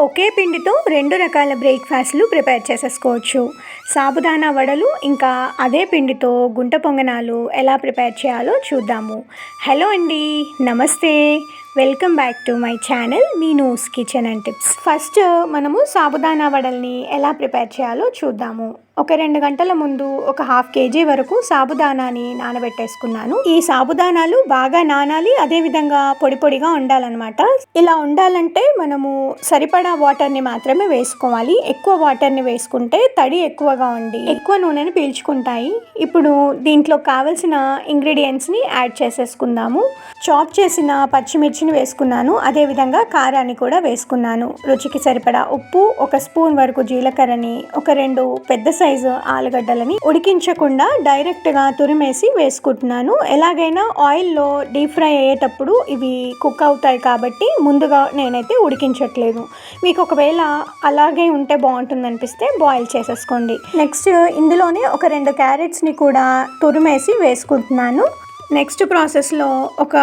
ఒకే పిండితో రెండు రకాల బ్రేక్ఫాస్ట్లు ప్రిపేర్ చేసేసుకోవచ్చు. సాబుదానా వడలు ఇంకా అదే పిండితో గుంట పొంగనాలు ఎలా ప్రిపేర్ చేయాలో చూద్దాము. హలో అండి namaste. Welcome back to my channel Meenu's kitchen and tips. First మనము సాబుదానా వడల్ని ఎలా ప్రిపేర్ చేయాలో చూద్దాము. ఒక రెండు గంటల ముందు ఒక హాఫ్ కేజీ వరకు సాబుదానాని నానబెట్టేసుకున్నాను. ఈ సాబుదానాలు బాగా నానాలి అదేవిధంగా పొడి పొడిగా ఉండాలన్నమాట. ఇలా ఉండాలంటే మనము సరిపడా వాటర్ని మాత్రమే వేసుకోవాలి. ఎక్కువ వాటర్ని వేసుకుంటే తడి ఎక్కువగా ఉండి ఎక్కువ నూనెని పీల్చుకుంటాయి. ఇప్పుడు దీంట్లో కావలసిన ఇంగ్రీడియంట్స్ని యాడ్ చేసేసుకుందాము. చాప్ చేసిన పచ్చిమిర్చిని వేసుకున్నాను. అదేవిధంగా కారాన్ని కూడా వేసుకున్నాను. రుచికి సరిపడా ఉప్పు ఒక స్పూన్ వరకు జీలకర్రని ఒక రెండు పెద్ద సైజు ఆలుగడ్డలని ఉడికించకుండా డైరెక్ట్గా తురిమేసి వేసుకుంటున్నాను. ఎలాగైనా ఆయిల్లో డీప్ ఫ్రై అయ్యేటప్పుడు ఇవి కుక్ అవుతాయి కాబట్టి ముందుగా నేనైతే ఉడికించట్లేదు. మీకు ఒకవేళ అలాగే ఉంటే బాగుంటుంది అనిపిస్తే బాయిల్ చేసేసుకోండి. నెక్స్ట్ ఇందులోనే ఒక రెండు క్యారెట్స్ని కూడా తురిమేసి వేసుకుంటున్నాను. నెక్స్ట్ ప్రాసెస్లో ఒక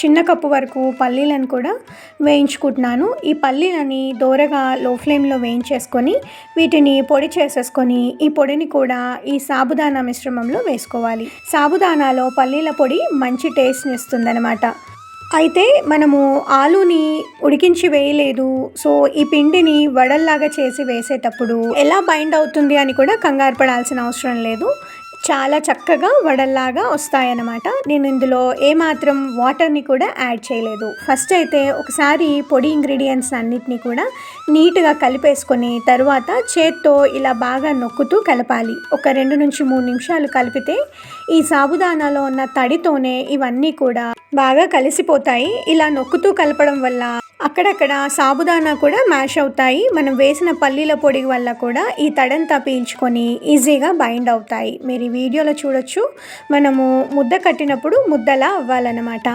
చిన్న కప్పు వరకు పల్లీలను కూడా వేయించుకుంటున్నాను. ఈ పల్లీలని దోరగా లో ఫ్లేమ్లో వేయించేసుకొని వీటిని పొడి చేసేసుకొని ఈ పొడిని కూడా ఈ సాబుదానా మిశ్రమంలో వేసుకోవాలి. సాబుదానాలో పల్లీల పొడి మంచి టేస్ట్ని ఇస్తుందన్నమాట. అయితే మనము ఆలుని ఉడికించి వేయలేదు. సో ఈ పిండిని వడల్లాగా చేసి వేసేటప్పుడు ఎలా బైండ్ అవుతుంది అని కూడా కంగారు పడాల్సిన అవసరం లేదు. చాలా చక్కగా వడల్లాగా వస్తాయన్నమాట. నేను ఇందులో ఏమాత్రం వాటర్ని కూడా యాడ్ చేయలేదు. ఫస్ట్ అయితే ఒకసారి పొడి ఇంగ్రీడియంట్స్ అన్నిటినీ కూడా నీట్గా కలిపేసుకొని తర్వాత చేత్తో ఇలా బాగా నొక్కుతూ కలపాలి. ఒక రెండు నుంచి మూడు నిమిషాలు కలిపితే ఈ సాబుదానాలో ఉన్న తడితోనే ఇవన్నీ కూడా బాగా కలిసిపోతాయి. ఇలా నొక్కుతూ కలపడం వల్ల అక్కడక్కడ సాబుదానా కూడా మ్యాష్ అవుతాయి. మనం వేసిన పల్లీల పొడి వల్ల కూడా ఈ తడంతా పీల్చుకొని ఈజీగా బైండ్ అవుతాయి. మీరు ఈ వీడియోలో చూడొచ్చు. మనము ముద్ద కట్టినప్పుడు ముద్దలా అవ్వాలన్నమాట.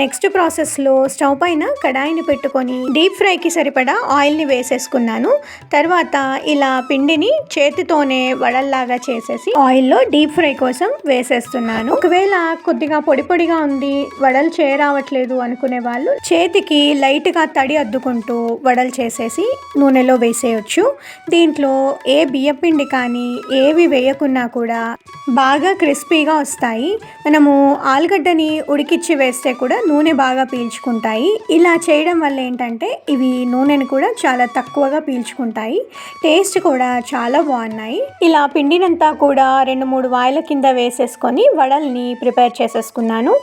నెక్స్ట్ ప్రాసెస్లో స్టవ్ పైన కడాయిని పెట్టుకొని డీప్ ఫ్రైకి సరిపడా ఆయిల్ని వేసేసుకున్నాను. తర్వాత ఇలా పిండిని చేతితోనే వడల్లాగా చేసేసి ఆయిల్లో డీప్ ఫ్రై కోసం వేసేస్తున్నాను. ఒకవేళ కొద్దిగా పొడి పొడిగా ఉంది వడలు చేరావట్లేదు అనుకునే వాళ్ళు చేతికి లైట్గా తడి అద్దుకుంటూ వడలు చేసేసి నూనెలో వేసేయచ్చు. దీంట్లో ఏ బియ్యపిండి కానీ ఏవి వేయకున్నా కూడా బాగా క్రిస్పీగా వస్తాయి. మనము ఆలుగడ్డని ఉడికిచ్చి వేస్తే కూడా నూనె బాగా పీల్చుకుంటాయి. ఇలా చేయడం వల్ల ఏంటంటే ఇవి నూనెను కూడా చాలా తక్కువగా పీల్చుకుంటాయి. టేస్ట్ కూడా చాలా బాగున్నాయి. ఇలా పిండినంతా కూడా రెండు మూడు వాయిల కింద వేసేసుకొని వడల్ని ప్రిపేర్ చేసేసుకున్నాను.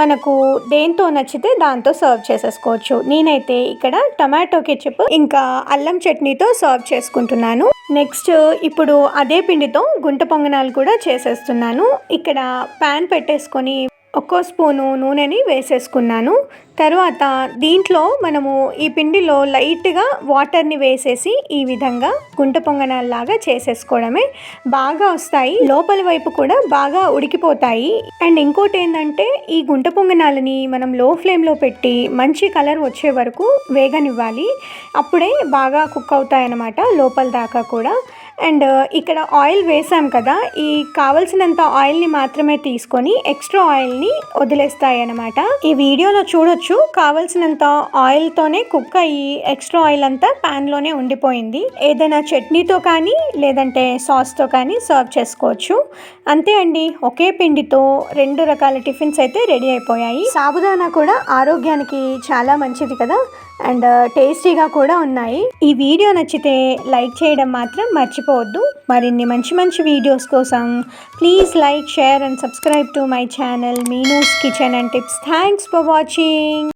మనకు దేంతో నచ్చితే దాంతో సర్వ్ చేసేసుకోవచ్చు. నేనైతే ఇక్కడ టమాటో కెచప్ ఇంకా అల్లం చట్నీతో సర్వ్ చేసుకుంటున్నాను. నెక్స్ట్ ఇప్పుడు అదే పిండితో గుంట పొంగనాలు కూడా చేసేస్తున్నాను. ఇక్కడ ప్యాన్ పెట్టేసుకొని ఒక్కో స్పూను నూనెని వేసేసుకున్నాను. తర్వాత దీంట్లో మనము ఈ పిండిలో లైట్గా వాటర్ని వేసేసి ఈ విధంగా గుంట పొంగనాల్లాగా చేసేసుకోవడమే. బాగా వస్తాయి. లోపల వైపు కూడా బాగా ఉడికిపోతాయి. అండ్ ఇంకోటి ఏంటంటే ఈ గుంట పొంగనాలని మనం లో ఫ్లేమ్లో పెట్టి మంచి కలర్ వచ్చే వరకు వేగనివ్వాలి. అప్పుడే బాగా కుక్ అవుతాయి అన్నమాట లోపల దాకా కూడా. అండ్ ఇక్కడ ఆయిల్ వేసాం కదా ఈ కావలసినంత ఆయిల్ని మాత్రమే తీసుకొని ఎక్స్ట్రా ఆయిల్ని వదిలేస్తాయి అనమాట ఈ వీడియోలో చూడొచ్చు కావలసినంత ఆయిల్తోనే కుక్ అయ్యి ఎక్స్ట్రా ఆయిల్ అంతా ప్యాన్లోనే ఉండిపోయింది. ఏదైనా చట్నీతో కానీ లేదంటే సాస్తో కానీ సర్వ్ చేసుకోవచ్చు. అంతే అండి ఒకే పిండితో రెండు రకాల టిఫిన్స్ అయితే రెడీ అయిపోయాయి. సాబుదానా కూడా ఆరోగ్యానికి చాలా మంచిది కదా. అండ్ టేస్టీగా కూడా ఉన్నాయి. ఈ వీడియో నచ్చితే లైక్ చేయడం మాత్రం మర్చిపోవద్దు. మరిన్ని మంచి మంచి వీడియోస్ కోసం please like share and subscribe to my channel Meenu's kitchen and tips. Thanks for watching.